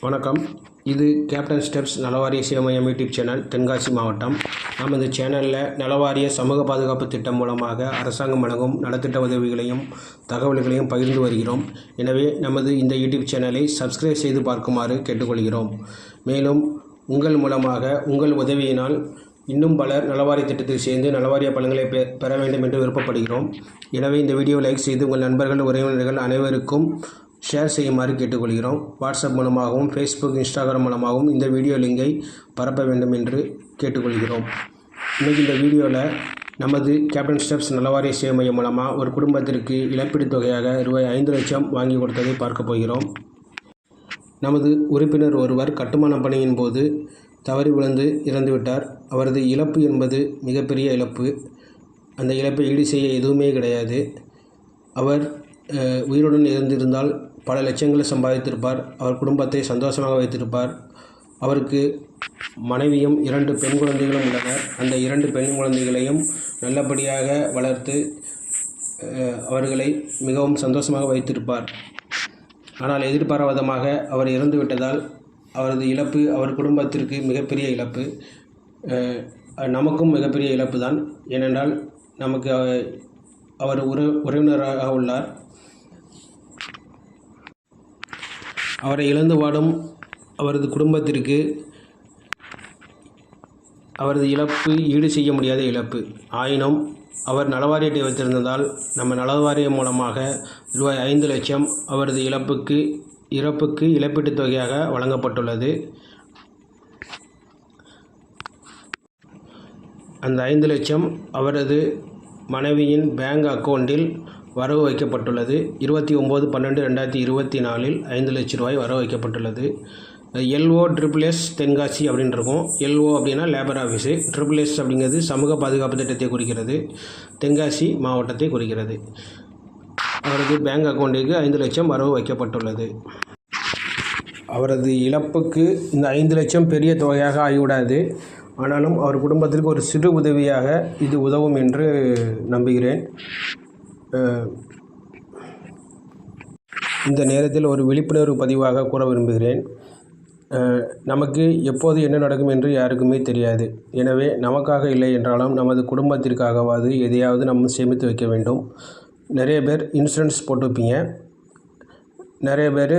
வணக்கம். இது captain steps நலவாரிய சேமயம் யூடியூப் சேனல் தென்காசி மாவட்டம். நம்ம இந்த சேனலில் நலவாரிய சமூக பாதுகாப்பு திட்டம் மூலமாக அரசாங்கம் வழங்கும் நலத்திட்ட உதவிகளையும் தகவல்களையும் பகிர்ந்து வருகிறோம். எனவே நமது இந்த யூடியூப் சேனலை சப்ஸ்கிரைப் செய்து பார்க்குமாறு கேட்டுக்கொள்கிறோம். மேலும் உங்கள் மூலமாக உங்கள் உதவியினால் இன்னும் பலர் நலவாரிய திட்டத்தில் சேர்ந்து நலவாரிய பலன்களை பெ- பெற வேண்டும் என்று விருப்பப்படுகிறோம். எனவே இந்த வீடியோ லைக் செய்து உங்கள் நண்பர்கள் உறவினர்கள் அனைவருக்கும் ஷேர் செய்யுமாறு கேட்டுக்கொள்கிறோம். வாட்ஸ்அப் மூலமாகவும் ஃபேஸ்புக் இன்ஸ்டாகிராம் மூலமாகவும் இந்த வீடியோ லிங்கை பரப்ப வேண்டும் என்று கேட்டுக்கொள்கிறோம். இன்றைக்கி இந்த வீடியோவில் நமது கேப்டன் ஸ்டெப்ஸ் நலவாரிய சேவை மையம் மூலமாக ஒரு குடும்பத்திற்கு இழப்பீடு தொகையாக ரூபாய் ஐந்து லட்சம் வாங்கி கொடுத்ததை பார்க்க போகிறோம். நமது உறுப்பினர் ஒருவர் கட்டுமான பணியின் போது தவறி விழுந்து இறந்துவிட்டார். அவரது இழப்பு என்பது மிகப்பெரிய இழப்பு. அந்த இழப்பை ஈடு செய்ய எதுவுமே கிடையாது. அவர் உயிருடன் இருந்திருந்தால் பல லட்சங்களை சம்பாதித்திருப்பார். அவர் குடும்பத்தை சந்தோஷமாக வைத்திருப்பார். அவருக்கு மனைவியும் இரண்டு பெண் குழந்தைகளும் உள்ளனர். அந்த இரண்டு பெண் குழந்தைகளையும் நல்லபடியாக வளர்த்து அவர்களை மிகவும் சந்தோஷமாக வைத்திருப்பார். ஆனால் எதிர்பாராவிதமாக அவர் இறந்து விட்டதால் அவரது இழப்பு அவர் குடும்பத்திற்கு மிகப்பெரிய இழப்பு. நமக்கும் மிகப்பெரிய இழப்பு தான் ஏனென்றால் நமக்கு அவர் உற உறவினராக உள்ளார். அவரை இழந்து வாடும் அவரது குடும்பத்திற்கு அவரது இழப்பு ஈடு செய்ய முடியாத இழப்பு. ஆயினும் அவர் நலவாரியத்தை வைத்திருந்ததால் நம்ம நலவாரியம் மூலமாக ரூபாய் ஐந்து லட்சம் அவரது இழப்புக்கு இறப்புக்கு இழப்பீட்டுத் தொகையாக வழங்கப்பட்டுள்ளது. அந்த ஐந்து லட்சம் அவரது மனைவியின் பேங்க் அக்கௌண்ட்டில் வரவு வைக்கப்பட்டுள்ளது. இருபத்தி ஒம்பது பன்னெண்டு ரெண்டாயிரத்தி இருபத்தி நாலில் ஐந்து லட்ச ரூபாய் வரவு வைக்கப்பட்டுள்ளது. எல்ஓ ட்ரிபிள் எஸ் தென்காசி அப்படின்னு இருக்கும். எல்ஓ அப்படின்னா லேபர் ஆஃபீஸு ட்ரிபிள் எஸ் அப்படிங்கிறது சமூக பாதுகாப்பு திட்டத்தை குறிக்கிறது. தென்காசி மாவட்டத்தை குறிக்கிறது. அவரது பேங்க் அக்கௌண்ட்டுக்கு ஐந்து லட்சம் வரவு வைக்கப்பட்டுள்ளது. அவரது இழப்புக்கு இந்த ஐந்து லட்சம் பெரிய தொகையாக ஆகிவிடாது. ஆனாலும் அவர் குடும்பத்திற்கு ஒரு சிறு உதவியாக இது உதவும் என்று நம்புகிறேன். இந்த நேரத்தில் ஒரு விழிப்புணர்வு பதிவாக கூற விரும்புகிறேன். நமக்கு எப்போது என்ன நடக்கும் என்று யாருக்குமே தெரியாது. எனவே நமக்காக இல்லை என்றாலும் நமது குடும்பத்திற்காகவாது எதையாவது நம்ம சேமித்து வைக்க வேண்டும். நிறைய பேர் இன்சூரன்ஸ் போட்டு வைப்பீங்க நிறைய பேர்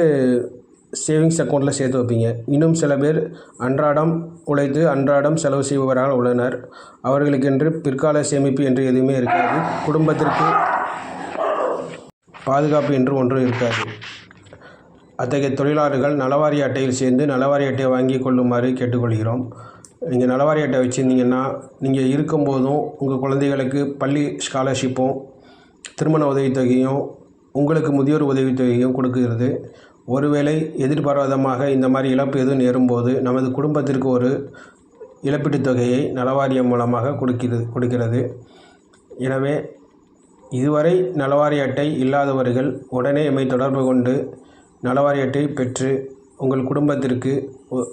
சேவிங்ஸ் அக்கௌண்ட்டில் சேர்த்து வைப்பீங்க. இன்னும் சில பேர் அன்றாடம் உழைத்து அன்றாடம் செலவு செய்பவராக உள்ளனர். அவர்களுக்கென்று பிற்கால சேமிப்பு என்று எதுவுமே இருக்காது. குடும்பத்திற்கு பாதுகாப்பு என்று ஒன்று இருக்காது. அத்தகைய தொழிலாளர்கள் நலவாரி அட்டையில் சேர்ந்து நலவாரி அட்டையை வாங்கி கொள்ளுமாறு கேட்டுக்கொள்கிறோம். நீங்கள் நலவாரி அட்டை வச்சுருந்தீங்கன்னா நீங்கள் இருக்கும்போதும் உங்கள் குழந்தைகளுக்கு பள்ளி ஸ்காலர்ஷிப்பும் திருமண உதவித்தொகையும் உங்களுக்கு முதியோர் உதவித்தொகையும் கொடுக்கிறது. ஒருவேளை எதிர்பாராதமாக இந்த மாதிரி இழப்பு எதுவும் நேரும்போது நமது குடும்பத்திற்கு ஒரு இழப்பீட்டுத் தொகையை நலவாரியம் மூலமாக கொடுக்கிறது கொடுக்கிறது. எனவே இதுவரை நலவாரி அட்டை இல்லாதவர்கள் உடனே எம்மை தொடர்பு கொண்டு நலவாரி அட்டை பெற்று உங்கள் குடும்பத்திற்கு ஒ-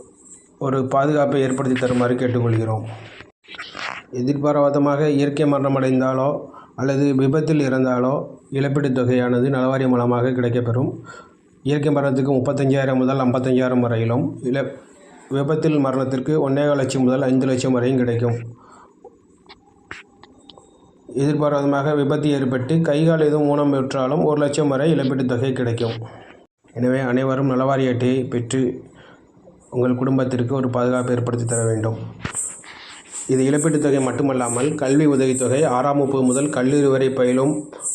ஒரு பாதுகாப்பை ஏற்படுத்தி தருமாறு கேட்டுக்கொள்கிறோம். எதிர்பாராதமாக இயற்கை மரணம் அடைந்தாலோ அல்லது விபத்தில் இறந்தாலோ இழப்பீட்டுத் தொகையானது நலவாரி மூலமாக கிடைக்கப்பெறும். இயற்கை மரணத்துக்கு முப்பத்தஞ்சாயிரம் முதல் ஐம்பத்தஞ்சாயிரம் வரையிலும் இழ விபத்தில் மரணத்திற்கு ஒன்றேகால் லட்சம் முதல் ஐந்து லட்சம் வரையும் கிடைக்கும். எதிர்பாராதமாக விபத்து ஏற்பட்டு கைகால் எதுவும் ஊனம் பெற்றாலும் ஒரு லட்சம் வரை இழப்பீட்டுத் தொகை கிடைக்கும். எனவே அனைவரும் நலவாரி அட்டையை பெற்று உங்கள் குடும்பத்திற்கு ஒரு பாதுகாப்பு ஏற்படுத்தி தர வேண்டும். இது இழப்பீட்டுத் தொகை மட்டுமல்லாமல் கல்வி உதவித்தொகை ஆறாம் வகுப்பு முதல் கல்லூரி வரை பயிலும்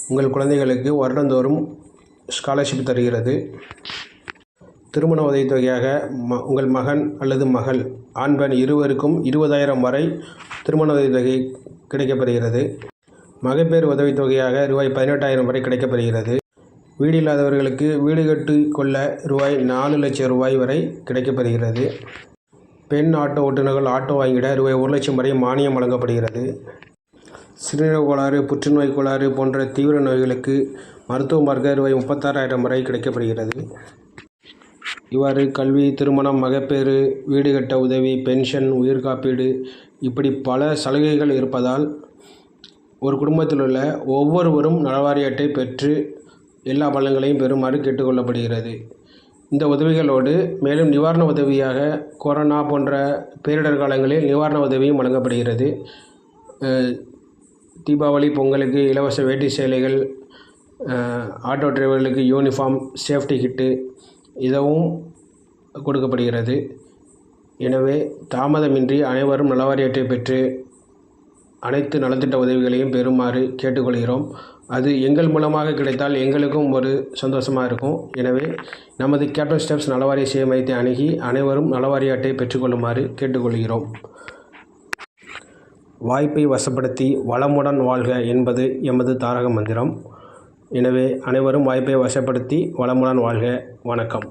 உங்கள் குழந்தைகளுக்கு வருடந்தோறும் ஸ்காலர்ஷிப் தருகிறது. திருமண உதவித்தொகையாக ம உங்கள் மகன் அல்லது மகள் ஆண் பெண் இருவருக்கும் இருபதாயிரம் வரை திருமண உதவித்தொகை கிடைக்கப்பெறுகிறது மகப்பேறு உதவித்தொகையாக ரூபாய் பதினெட்டாயிரம் வரை கிடைக்கப்பெறுகிறது வீடு இல்லாதவர்களுக்கு வீடு கட்டி கொள்ள ரூபாய் நாலு லட்சம் ரூபாய் வரை கிடைக்கப்பெறுகிறது பெண் ஆட்டோ ஓட்டுநர்கள் ஆட்டோ வாங்கிட ரூபாய் ஒரு லட்சம் வரை மானியம் வழங்கப்படுகிறது. சிறுநீரக கோளாறு புற்றுநோய் கோளாறு போன்ற தீவிர நோய்களுக்கு மருத்துவம் பார்க்க ரூபாய் முப்பத்தாறாயிரம் வரை கிடைக்கப்படுகிறது. இவ்வாறு கல்வி திருமணம் மகப்பேறு வீடு கட்ட உதவி பென்ஷன் உயிர் காப்பீடு இப்படி பல சலுகைகள் இருப்பதால் ஒரு குடும்பத்தில் உள்ள ஒவ்வொருவரும் நலவாரிய அட்டை பெற்று எல்லா பலன்களையும் பெறுமாறு கேட்டுக்கொள்ளப்படுகிறது. இந்த உதவிகளோடு மேலும் நிவாரண உதவியாக கொரோனா போன்ற பேரிடர் காலங்களில் நிவாரண உதவியும் வழங்கப்படுகிறது. தீபாவளி பொங்கலுக்கு இலவச வேட்டி சேலைகள் ஆட்டோ டிரைவர்களுக்கு யூனிஃபார்ம் சேஃப்டி கிட்டு இதுவும் கொடுக்கப்படுகிறது. எனவே தாமதமின்றி அனைவரும் நலவாரியத்தை பெற்று அனைத்து நலத்திட்ட உதவிகளையும் பெறுமாறு கேட்டுக்கொள்கிறோம். அது எங்கள் மூலமாக கிடைத்தால் எங்களுக்கும் ஒரு சந்தோஷமாக இருக்கும். எனவே நமது கேப்டன் ஸ்டெப்ஸ் நலவாரிய சேவை மையத்தை அணுகி அனைவரும் நலவாரி அட்டை பெற்றுக்கொள்ளுமாறு கேட்டுக்கொள்கிறோம். வாய்ப்பை வசப்படுத்தி வளமுடன் வாழ்க என்பது எமது தாரக மந்திரம். எனவே அனைவரும் வாய்ப்பை வசப்படுத்தி வளமுடன் வாழ்க. வணக்கம்.